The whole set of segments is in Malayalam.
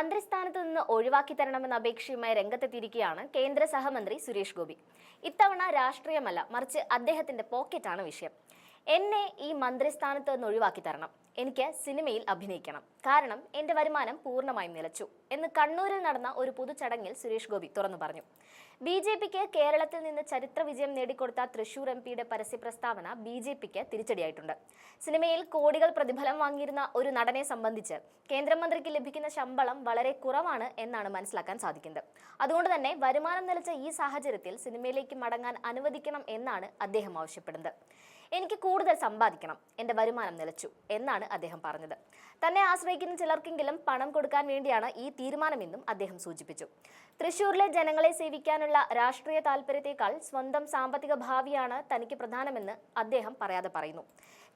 മന്ത്രിസ്ഥാനത്ത് നിന്ന് ഒഴിവാക്കി തരണമെന്ന അപേക്ഷയുമായി രംഗത്തെത്തിയിരിക്കുകയാണ് കേന്ദ്ര സഹമന്ത്രി സുരേഷ് ഗോപി. ഇത്തവണ രാഷ്ട്രീയമല്ല മറിച്ച് അദ്ദേഹത്തിന്റെ പോക്കറ്റാണ് വിഷയം. എന്നെ ഈ മന്ത്രിസ്ഥാനത്ത് നിന്ന് ഒഴിവാക്കി തരണം. എനിക്ക് സിനിമയിൽ അഭിനയിക്കണം. കാരണം എന്റെ വരുമാനം പൂർണമായും നിലച്ചു. എന്ന് കണ്ണൂരിൽ നടന്ന ഒരു പൊതുചടങ്ങിൽ സുരേഷ് ഗോപി തുറന്നു പറഞ്ഞു. ബി ജെ പിക്ക് കേരളത്തിൽ നിന്ന് ചരിത്ര വിജയം നേടിക്കൊടുത്ത തൃശൂർ എം പിയുടെ പരസ്യ പ്രസ്താവന ബി ജെ പിക്ക് തിരിച്ചടിയായിട്ടുണ്ട്. സിനിമയിൽ കോടികൾ പ്രതിഫലം വാങ്ങിയിരുന്ന ഒരു നടനെ സംബന്ധിച്ച് കേന്ദ്രമന്ത്രിക്ക് ലഭിക്കുന്ന ശമ്പളം വളരെ കുറവാണ് എന്നാണ് മനസ്സിലാക്കാൻ സാധിക്കുന്നത്. അതുകൊണ്ട് തന്നെ വരുമാനം നിലച്ച ഈ സാഹചര്യത്തിൽ സിനിമയിലേക്ക് മടങ്ങാൻ അനുവദിക്കണം എന്നാണ് അദ്ദേഹം ആവശ്യപ്പെടുന്നത്. എനിക്ക് കൂടുതൽ സമ്പാദിക്കണം. എന്റെ വരുമാനം നിലച്ചു എന്നാണ് അദ്ദേഹം പറഞ്ഞത്. തന്നെ ആശ്രയിക്കുന്ന ചിലർക്കെങ്കിലും പണം കൊടുക്കാൻ വേണ്ടിയാണ് ഈ തീരുമാനമെന്നും അദ്ദേഹം സൂചിപ്പിച്ചു. തൃശൂരിലെ ജനങ്ങളെ സേവിക്കാനുള്ള രാഷ്ട്രീയ താല്പര്യത്തെക്കാൾ സ്വന്തം സാമ്പത്തിക ഭാവിയാണ് തനിക്ക് പ്രധാനമെന്ന് അദ്ദേഹം പറയാതെ പറയുന്നു.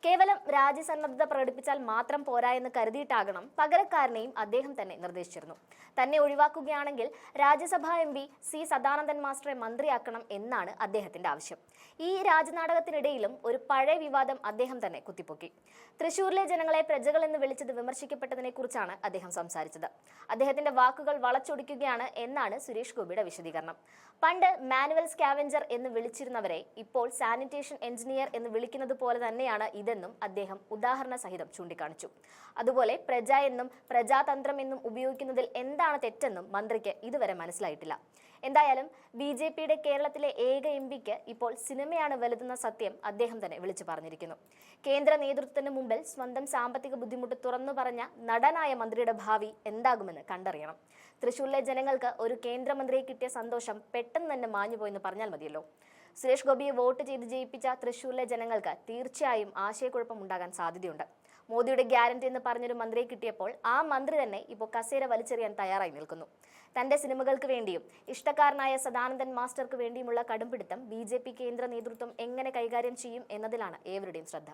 കേവലം രാജ്യസന്നദ്ധത പ്രകടിപ്പിച്ചാൽ മാത്രം പോരാ എന്ന് കരുതിയിട്ടാകണം പകരക്കാരനെയും അദ്ദേഹം തന്നെ നിർദ്ദേശിച്ചിരുന്നു. തന്നെ ഒഴിവാക്കുകയാണെങ്കിൽ Rajya Sabha M P C Sadanandan മാസ്റ്ററെ മന്ത്രിയാക്കണം എന്നാണ് അദ്ദേഹത്തിന്റെ ആവശ്യം. ഈ രാജനാടകത്തിനിടയിലും ഒരു പഴയ വിവാദം അദ്ദേഹം തന്നെ കുത്തിപ്പൊക്കി. തൃശൂരിലെ ജനങ്ങളെ പ്രജകൾ എന്ന് വിളിച്ചത് വിമർശിക്കപ്പെട്ടതിനെ കുറിച്ചാണ് അദ്ദേഹം സംസാരിച്ചത്. അദ്ദേഹത്തിന്റെ വാക്കുകൾ വളച്ചൊടിക്കുകയാണ് എന്നാണ് സുരേഷ് ഗോപിയുടെ വിശദീകരണം. പണ്ട് മാനുവൽ സ്കാവഞ്ചർ എന്ന് വിളിച്ചിരുന്നവരെ ഇപ്പോൾ സാനിറ്റേഷൻ എഞ്ചിനീയർ എന്ന് വിളിക്കുന്നത് പോലെ തന്നെയാണ് ഇതെന്നും അദ്ദേഹം ഉദാഹരണ സഹിതം ചൂണ്ടിക്കാണിച്ചു. അതുപോലെ പ്രജ എന്നും പ്രജാതന്ത്രം എന്നും ഉപയോഗിക്കുന്നതിൽ എന്താണ് തെറ്റെന്നും മന്ത്രിക്ക് ഇതുവരെ മനസ്സിലായിട്ടില്ല. എന്തായാലും ബി ജെ പിയുടെ കേരളത്തിലെ ഏക എം പിക്ക് ഇപ്പോൾ സിനിമയാണ് വലുതെന്ന സത്യം അദ്ദേഹം തന്നെ വിളിച്ചു പറഞ്ഞിരിക്കുന്നു. കേന്ദ്ര നേതൃത്വത്തിന് മുമ്പിൽ സ്വന്തം സാമ്പത്തിക ബുദ്ധിമുട്ട് തുറന്നു പറഞ്ഞ നടനായ മന്ത്രിയുടെ ഭാവി എന്താകുമെന്ന് കണ്ടറിയണം. തൃശൂരിലെ ജനങ്ങൾക്ക് ഒരു കേന്ദ്രമന്ത്രിയെ കിട്ടിയ സന്തോഷം പെട്ടെന്ന് തന്നെ മാഞ്ഞുപോയെന്ന് പറഞ്ഞാൽ മതിയല്ലോ. സുരേഷ് ഗോപിയെ വോട്ട് ചെയ്ത് ജയിപ്പിച്ച തൃശൂരിലെ ജനങ്ങൾക്ക് തീർച്ചയായും ആശയക്കുഴപ്പം ഉണ്ടാകാൻ സാധ്യതയുണ്ട്. മോദിയുടെ ഗ്യാരണ്ടി എന്ന് പറഞ്ഞൊരു മന്ത്രിയെ കിട്ടിയപ്പോൾ ആ മന്ത്രി തന്നെ ഇപ്പോൾ കസേര വലിച്ചെറിയാൻ തയ്യാറായി നിൽക്കുന്നു. തന്റെ സിനിമകൾക്ക് വേണ്ടിയും ഇഷ്ടക്കാരനായ സദാനന്ദൻ മാസ്റ്റർക്ക് വേണ്ടിയുമുള്ള കടുംപിടുത്തം ബി കേന്ദ്ര നേതൃത്വം എങ്ങനെ കൈകാര്യം ചെയ്യും എന്നതിലാണ് ഏവരുടെയും ശ്രദ്ധ.